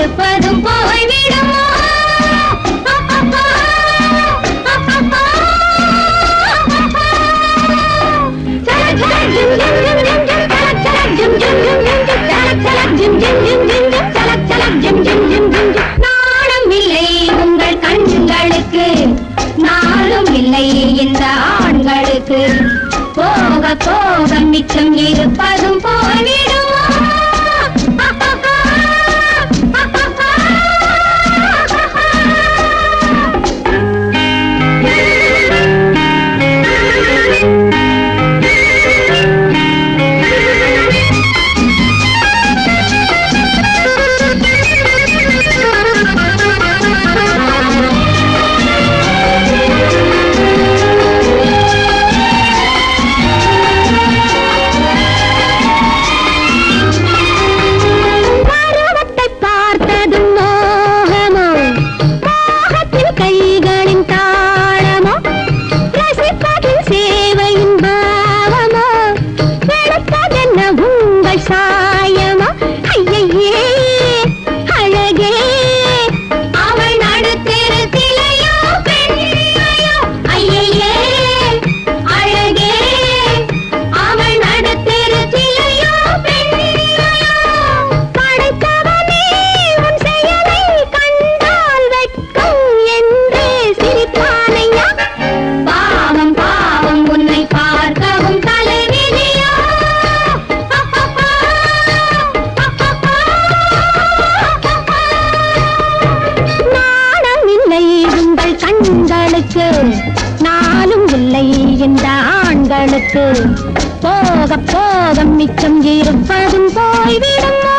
இருப்பதும் போய்விடுமோ நாணம் இல்லை உங்கள் கண்களுக்கு நாளும் இல்லை இந்த ஆண்களுக்கு. போக போக மிச்சம் இருப்பதும் போய்விடும் ஆண்களுக்கு போக போக மிச்சம் இருப்பதும் போய்விடும்